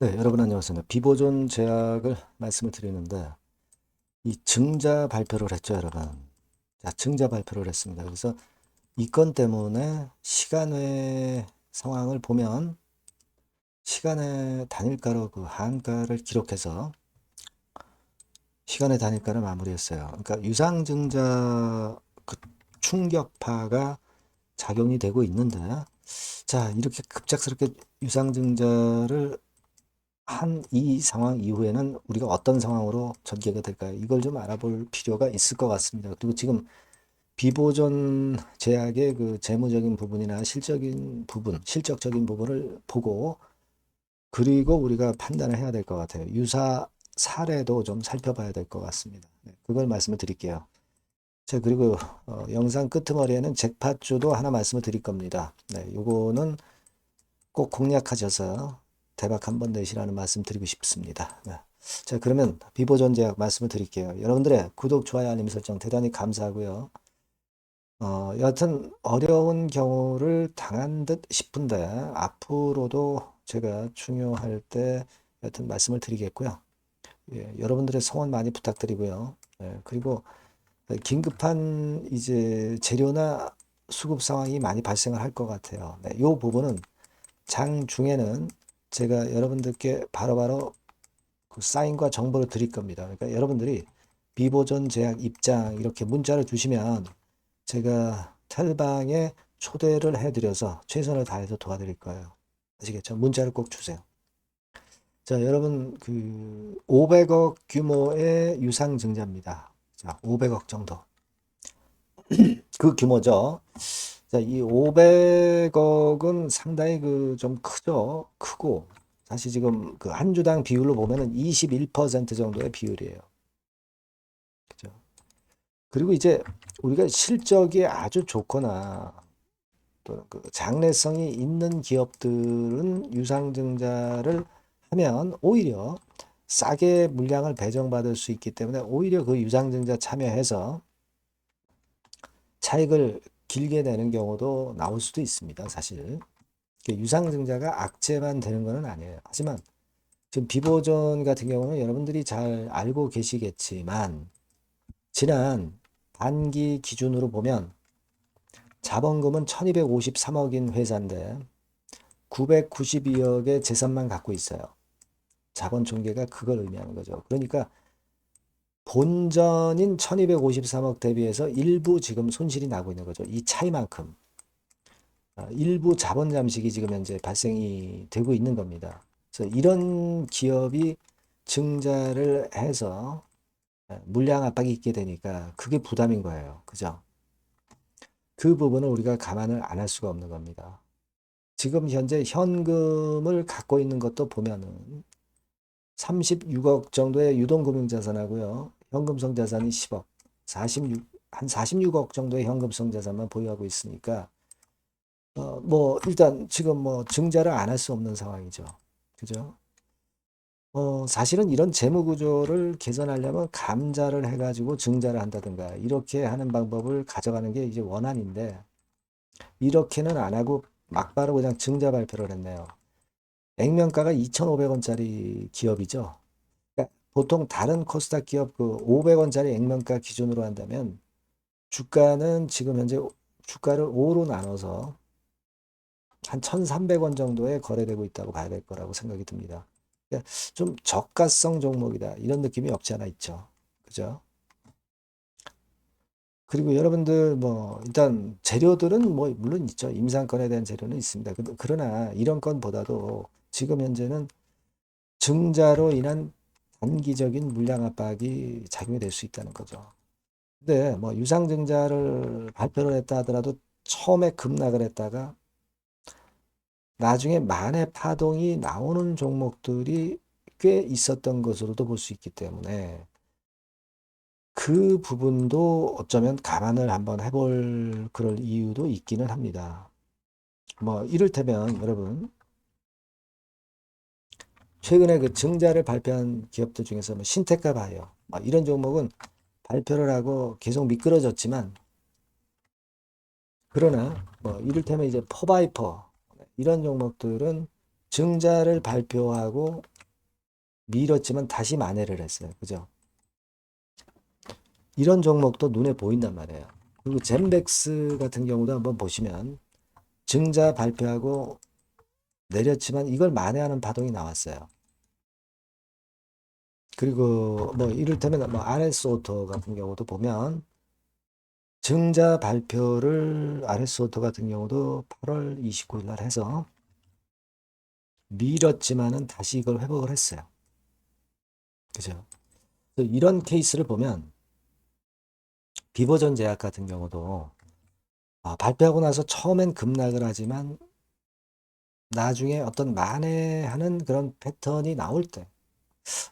네, 여러분 안녕하세요. 비보존 제약을 말씀을 드리는데 이 증자 발표를 했죠, 여러분. 자, 증자 발표를 했습니다. 그래서 이 건 때문에 시간외 상황을 보면 시간의 단일가로 그 한가를 기록해서 시간의 단일가를 마무리했어요. 그러니까 유상증자 그 충격파가 작용이 되고 있는데 자, 이렇게 급작스럽게 유상증자를 한 이 상황 이후에는 우리가 어떤 상황으로 전개가 될까요? 이걸 좀 알아볼 필요가 있을 것 같습니다. 그리고 지금 비보존 제약의 그 재무적인 부분이나 실적인 부분, 실적적인 부분을 보고 그리고 우리가 판단을 해야 될 것 같아요. 유사 사례도 좀 살펴봐야 될 것 같습니다. 네, 그걸 말씀을 드릴게요. 자, 그리고 어, 영상 끄트머리에는 잭팟주도 하나 말씀을 드릴 겁니다. 네, 요거는 꼭 공략하셔서 대박 한번 내시라는 말씀 드리고 싶습니다. 네. 자, 그러면 비보존 제약 말씀을 드릴게요. 여러분들의 구독, 좋아요, 알림 설정 대단히 감사하고요. 어, 여하튼 어려운 경우를 당한 듯 싶은데 앞으로도 제가 중요할 때 여하튼 말씀을 드리겠고요. 예, 여러분들의 성원 많이 부탁드리고요. 예, 그리고 긴급한 이제 재료나 수급 상황이 많이 발생을 할 것 같아요. 네, 이 부분은 장 중에는 제가 여러분들께 바로 바로 그 사인과 정보를 드릴 겁니다. 그러니까 여러분들이 비보존 제약 입장 이렇게 문자를 주시면 제가 탈방에 초대를 해드려서 최선을 다해서 도와드릴 거예요. 아시겠죠? 문자를 꼭 주세요. 자, 여러분 그 500억 규모의 유상 증자입니다. 자, 500억 정도. 그 규모죠. 자, 이 500억은 상당히 그 좀 크죠. 크고 사실 지금 그 한 주당 비율로 보면은 21% 정도의 비율이에요. 그죠? 그리고 이제 우리가 실적이 아주 좋거나 또그 장래성이 있는 기업들은 유상증자를 하면 오히려 싸게 물량을 배정받을 수 있기 때문에 오히려 그 유상증자 참여해서 차익을 길게 내는 경우도 나올 수도 있습니다. 사실 유상증자가 악재만 되는 것은 아니에요. 하지만 지금 비보존 같은 경우는 여러분들이 잘 알고 계시겠지만 지난 반기 기준으로 보면 자본금은 1253억인 회사인데 992억의 재산만 갖고 있어요. 자본 총계가 그걸 의미하는 거죠. 그러니까 본전인 1253억 대비해서 일부 지금 손실이 나고 있는 거죠. 이 차이만큼. 아, 일부 자본 잠식이 지금 현재 발생이 되고 있는 겁니다. 그래서 이런 기업이 증자를 해서 아, 물량 압박이 있게 되니까 그게 부담인 거예요. 그죠? 그 부분을 우리가 감안을 안 할 수가 없는 겁니다. 지금 현재 현금을 갖고 있는 것도 보면은 36억 정도의 유동금융자산하고요. 현금성 자산이 10억, 46, 한 46억 정도의 현금성 자산만 보유하고 있으니까 어, 뭐 일단 지금 뭐 증자를 안 할 수 없는 상황이죠. 그죠? 어, 사실은 이런 재무 구조를 개선하려면 감자를 해가지고 증자를 한다든가 이렇게 하는 방법을 가져가는 게 이제 원안인데 이렇게는 안 하고 막바로 그냥 증자 발표를 했네요. 액면가가 2,500원짜리 기업이죠. 보통 다른 코스닥 기업 그 500원짜리 액면가 기준으로 한다면 주가는 지금 현재 주가를 5로 나눠서 한 1,300원 정도에 거래되고 있다고 봐야 될 거라고 생각이 듭니다. 그러니까 좀 저가성 종목이다. 이런 느낌이 없지 않아 있죠. 그죠? 그리고 여러분들 뭐 일단 재료들은 뭐 물론 있죠. 임상건에 대한 재료는 있습니다. 그- 그러나 이런 건보다도 지금 현재는 증자로 인한 단기적인 물량 압박이 작용이 될 수 있다는 거죠. 근데 뭐 유상증자를 발표를 했다 하더라도 처음에 급락을 했다가 나중에 만의 파동이 나오는 종목들이 꽤 있었던 것으로도 볼 수 있기 때문에 그 부분도 어쩌면 감안을 한번 해볼 그럴 이유도 있기는 합니다. 뭐 이를테면 여러분 최근에 그 증자를 발표한 기업들 중에서 뭐 신테카 바이오 뭐 이런 종목은 발표를 하고 계속 미끄러졌지만 그러나 뭐 이를테면 이제 포바이퍼 이런 종목들은 증자를 발표하고 밀었지만 다시 만회를 했어요. 그죠? 이런 종목도 눈에 보인단 말이에요. 그리고 젠백스 같은 경우도 한번 보시면 증자 발표하고 내렸지만 이걸 만회하는 파동이 나왔어요. 그리고 뭐 이를테면 뭐 RS 오토 같은 경우도 보면 증자 발표를 RS 오토 같은 경우도 8월 29일 날 해서 밀었지만은 다시 이걸 회복을 했어요. 그죠? 이런 케이스를 보면 비버전 제약 같은 경우도 아, 발표하고 나서 처음엔 급락을 하지만 나중에 어떤 만회하는 그런 패턴이 나올 때,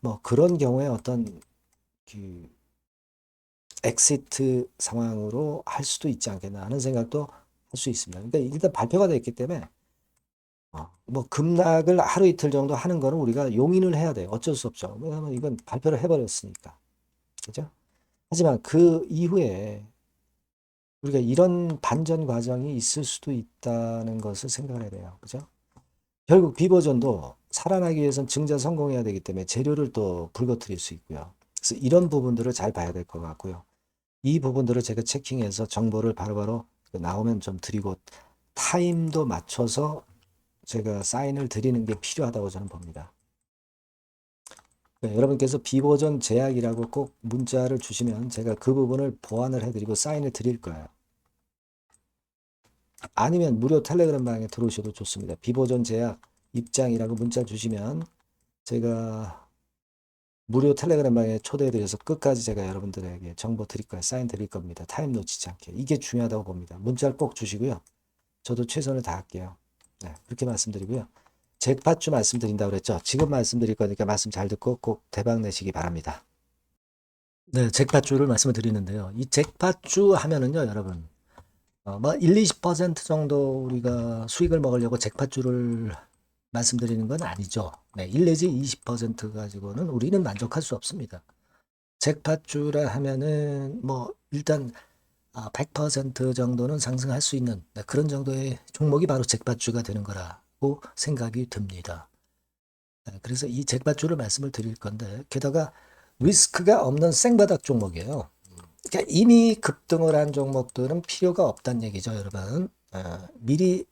뭐 그런 경우에 어떤 그 엑시트 상황으로 할 수도 있지 않겠나 하는 생각도 할 수 있습니다. 그러니까 일단 발표가 됐기 때문에 어, 뭐 급락을 하루 이틀 정도 하는 거는 우리가 용인을 해야 돼요. 어쩔 수 없죠. 왜냐하면 이건 발표를 해버렸으니까. 그죠? 하지만 그 이후에 우리가 이런 반전 과정이 있을 수도 있다는 것을 생각을 해야 돼요. 그죠? 결국 비버전도 살아나기 위해선 증자 성공해야 되기 때문에 재료를 또 불거트릴 수 있고요. 그래서 이런 부분들을 잘 봐야 될 것 같고요. 이 부분들을 제가 체킹해서 정보를 바로 바로 나오면 좀 드리고 타임도 맞춰서 제가 사인을 드리는 게 필요하다고 저는 봅니다. 네, 여러분께서 비버전 제약이라고 꼭 문자를 주시면 제가 그 부분을 보완을 해드리고 사인을 드릴 거예요. 아니면 무료 텔레그램 방에 들어오셔도 좋습니다. 비버전 제약 입장이라고 문자 주시면 제가 무료 텔레그램 방에 초대해드려서 끝까지 제가 여러분들에게 정보 드릴 거예요. 사인 드릴 겁니다. 타임 놓치지 않게. 이게 중요하다고 봅니다. 문자를 꼭 주시고요. 저도 최선을 다할게요. 네, 그렇게 말씀드리고요. 잭팟주 말씀드린다고 그랬죠. 지금 말씀드릴 거니까 말씀 잘 듣고 꼭 대박 내시기 바랍니다. 네, 잭팟주를 말씀을 드리는데요. 이 잭팟주 하면은요, 여러분. 어, 뭐 1, 20% 정도 우리가 수익을 먹으려고 잭팟주를 말씀드리는 건 아니죠. 네, 1 내지 20% 가지고는 우리는 만족할 수 없습니다. 잭팟주라 하면은 뭐 일단 아, 100% 정도는 상승할 수 있는 네, 그런 정도의 종목이 바로 잭팟주가 되는 거라고 생각이 듭니다. 네, 그래서 이 잭팟주를 말씀을 드릴 건데 게다가 리스크가 없는 생바닥 종목이에요. 그러니까 이미 급등을 한 종목들은 필요가 없다는 얘기죠, 여러분. 어, 미리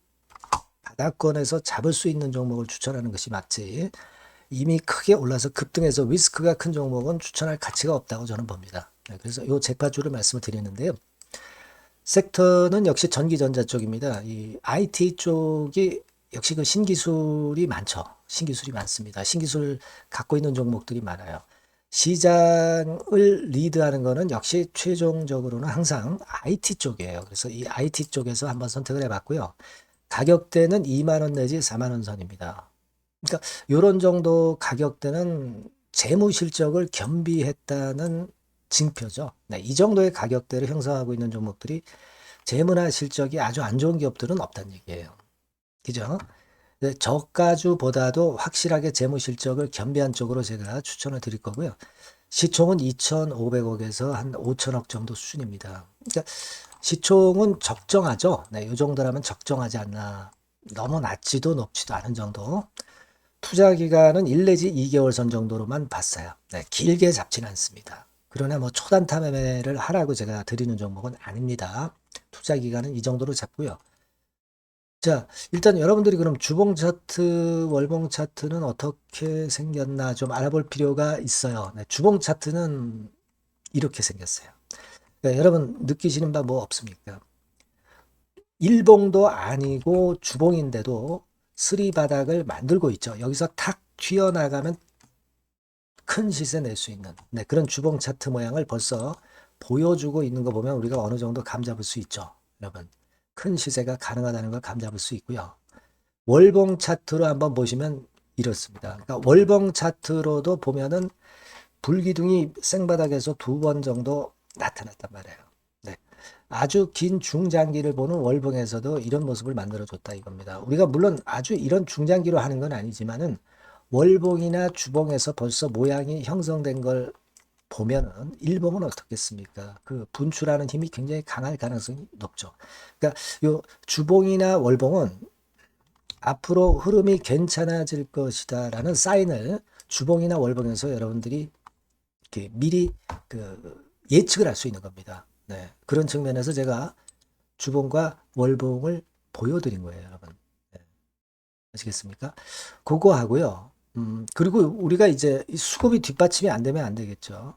바닥권에서 잡을 수 있는 종목을 추천하는 것이 맞지. 이미 크게 올라서 급등해서 리스크가 큰 종목은 추천할 가치가 없다고 저는 봅니다. 네, 그래서 이 잭팟주를 말씀을 드리는데요. 섹터는 역시 전기전자 쪽입니다. 이 IT 쪽이 역시 그 신기술이 많죠. 신기술이 많습니다. 신기술 갖고 있는 종목들이 많아요. 시장을 리드하는 거는 역시 최종적으로는 항상 IT 쪽이에요. 그래서 이 IT 쪽에서 한번 선택을 해봤고요. 가격대는 2만 원 내지 4만 원 선입니다. 그러니까 이런 정도 가격대는 재무 실적을 겸비했다는 징표죠. 네, 이 정도의 가격대를 형성하고 있는 종목들이 재무나 실적이 아주 안 좋은 기업들은 없다는 얘기예요. 그죠? 네, 저가주보다도 확실하게 재무 실적을 겸비한 쪽으로 제가 추천을 드릴 거고요. 시총은 2,500억에서 한 5천억 정도 수준입니다. 그러니까 시총은 적정하죠. 네, 이 정도라면 적정하지 않나. 너무 낮지도 높지도 않은 정도. 투자 기간은 1 내지 2개월 선 정도로만 봤어요. 네, 길게 잡지는 않습니다. 그러나 뭐 초단타 매매를 하라고 제가 드리는 종목은 아닙니다. 투자 기간은 이 정도로 잡고요. 자, 일단 여러분들이 그럼 주봉 차트, 월봉 차트는 어떻게 생겼나 좀 알아볼 필요가 있어요. 네, 주봉 차트는 이렇게 생겼어요. 네, 여러분 느끼시는 바 뭐 없습니까? 일봉도 아니고 주봉인데도 쓰리 바닥을 만들고 있죠. 여기서 탁 튀어나가면 큰 시세 낼 수 있는 네, 그런 주봉 차트 모양을 벌써 보여주고 있는 거 보면 우리가 어느 정도 감 잡을 수 있죠. 여러분 큰 시세가 가능하다는 걸 감 잡을 수 있고요. 월봉 차트로 한번 보시면 이렇습니다. 그러니까 월봉 차트로도 보면은 불기둥이 생바닥에서 두 번 정도 나타났단 말이에요. 네. 아주 긴 중장기를 보는 월봉에서도 이런 모습을 만들어줬다 이겁니다. 우리가 물론 아주 이런 중장기로 하는 건 아니지만은 월봉이나 주봉에서 벌써 모양이 형성된 걸 보면은 일봉은 어떻겠습니까? 그 분출하는 힘이 굉장히 강할 가능성이 높죠. 그러니까 요 주봉이나 월봉은 앞으로 흐름이 괜찮아질 것이다라는 사인을 주봉이나 월봉에서 여러분들이 이렇게 미리 그 예측을 할 수 있는 겁니다. 네. 그런 측면에서 제가 주봉과 월봉을 보여드린 거예요, 여러분. 네. 아시겠습니까? 그거 하고요. 음, 그리고 우리가 이제 이 수급이 뒷받침이 안 되면 안 되겠죠.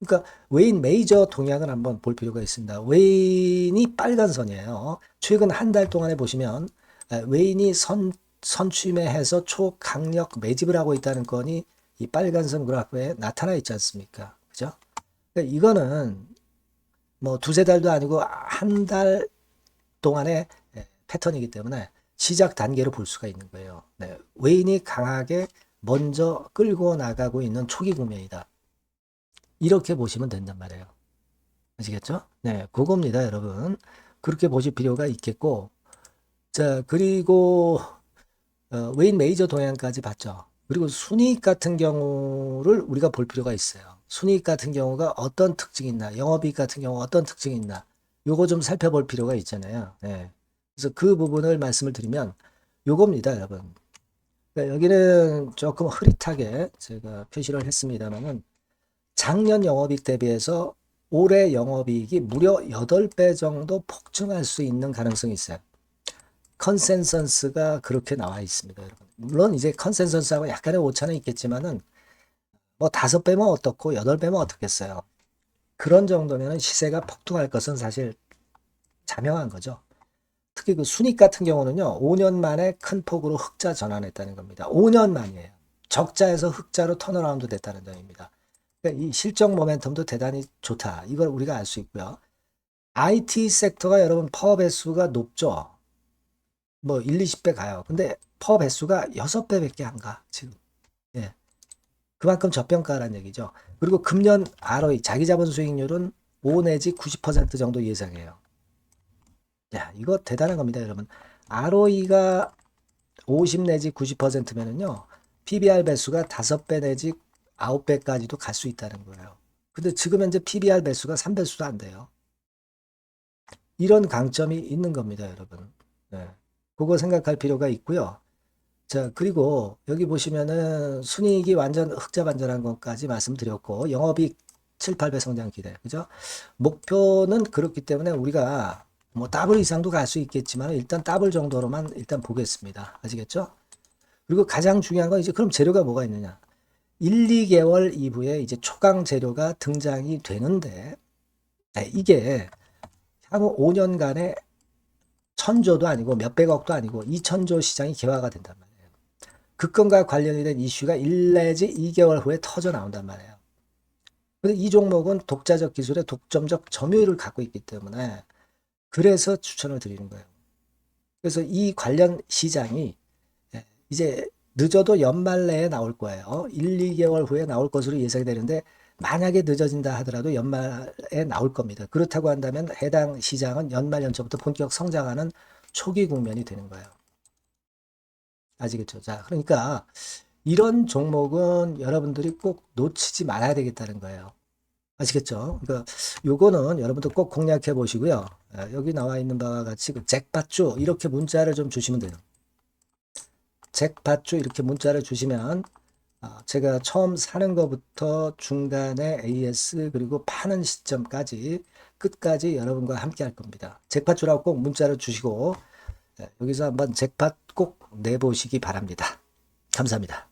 그러니까 웨인 메이저 동향을 한번 볼 필요가 있습니다. 웨인이 빨간 선이에요. 최근 한 달 동안에 보시면 에, 웨인이 선 선취매해서 초강력 매집을 하고 있다는 건이 이 빨간 선 그래프에 나타나 있지 않습니까? 그죠? 그러니까 이거는 뭐 두세 달도 아니고 한 달 동안의 예, 패턴이기 때문에 시작 단계로 볼 수가 있는 거예요. 네, 웨인이 강하게 먼저 끌고 나가고 있는 초기 국면이다. 이렇게 보시면 된단 말이에요. 아시겠죠? 네, 그겁니다, 여러분. 그렇게 보실 필요가 있겠고, 자, 그리고, 어, 웨인 메이저 동향까지 봤죠. 그리고 순이익 같은 경우를 우리가 볼 필요가 있어요. 순이익 같은 경우가 어떤 특징이 있나, 영업이익 같은 경우 어떤 특징이 있나, 요거 좀 살펴볼 필요가 있잖아요. 네. 그래서 그 부분을 말씀을 드리면, 요겁니다, 여러분. 그러니까 여기는 조금 흐릿하게 제가 표시를 했습니다만은, 작년 영업이익 대비해서 올해 영업이익이 무려 8배 정도 폭증할 수 있는 가능성이 있어요. 컨센서스가 그렇게 나와 있습니다, 여러분. 물론 이제 컨센서스하고 약간의 오차는 있겠지만은 뭐 다섯 배면 어떻고 여덟 배면 어떻겠어요. 그런 정도면 시세가 폭등할 것은 사실 자명한 거죠. 특히 그 순익 같은 경우는요, 5년 만에 큰 폭으로 흑자 전환했다는 겁니다. 5년 만이에요. 적자에서 흑자로 턴어라운드 됐다는 점입니다. 그러니까 이 실적 모멘텀도 대단히 좋다. 이걸 우리가 알 수 있고요. IT 섹터가 여러분 퍼 배수가 높죠. 뭐 1, 20배 가요. 근데 퍼 배수가 6배밖에 안 가. 지금. 예. 그만큼 저평가라는 얘기죠. 그리고 금년 ROE 자기 자본 수익률은 5 내지 90% 정도 예상해요. 야, 이거 대단한 겁니다, 여러분. ROE가 50 내지 90%면은요. PBR 배수가 5배 내지 9배까지도 갈 수 있다는 거예요. 근데 지금 현재 PBR 배수가 3배수도 안 돼요. 이런 강점이 있는 겁니다, 여러분. 네. 그거 생각할 필요가 있고요. 자, 그리고 여기 보시면은 순이익이 완전 흑자 반전한 것까지 말씀드렸고, 영업이익 7, 8배 성장 기대. 그죠? 목표는 그렇기 때문에 우리가 뭐 더블 이상도 갈 수 있겠지만 일단 더블 정도로만 일단 보겠습니다. 아시겠죠? 그리고 가장 중요한 건 이제 그럼 재료가 뭐가 있느냐? 1, 2개월 이후에 이제 초강 재료가 등장이 되는데 네, 이게 향후 5년간의 천조도 아니고 몇백억도 아니고 2천조 시장이 개화가 된단 말이에요. 그 건과 관련이 된 이슈가 1 내지 2개월 후에 터져 나온단 말이에요. 근데 이 종목은 독자적 기술의 독점적 점유율을 갖고 있기 때문에 그래서 추천을 드리는 거예요. 그래서 이 관련 시장이 이제 늦어도 연말 내에 나올 거예요. 1, 2개월 후에 나올 것으로 예상이 되는데 만약에 늦어진다 하더라도 연말에 나올 겁니다. 그렇다고 한다면 해당 시장은 연말 연초부터 본격 성장하는 초기 국면이 되는 거예요. 아시겠죠? 자, 그러니까 이런 종목은 여러분들이 꼭 놓치지 말아야 되겠다는 거예요. 아시겠죠? 그러니까 요거는 여러분들 꼭 공략해 보시고요. 아, 여기 나와 있는 바와 같이 그 잭팟주 이렇게 문자를 좀 주시면 돼요. 잭팟주 이렇게 문자를 주시면 아, 제가 처음 사는 것부터 중간에 AS 그리고 파는 시점까지 끝까지 여러분과 함께 할 겁니다. 잭팟주라고 꼭 문자를 주시고 예, 여기서 한번 잭팟 꼭 내보시기 바랍니다. 감사합니다.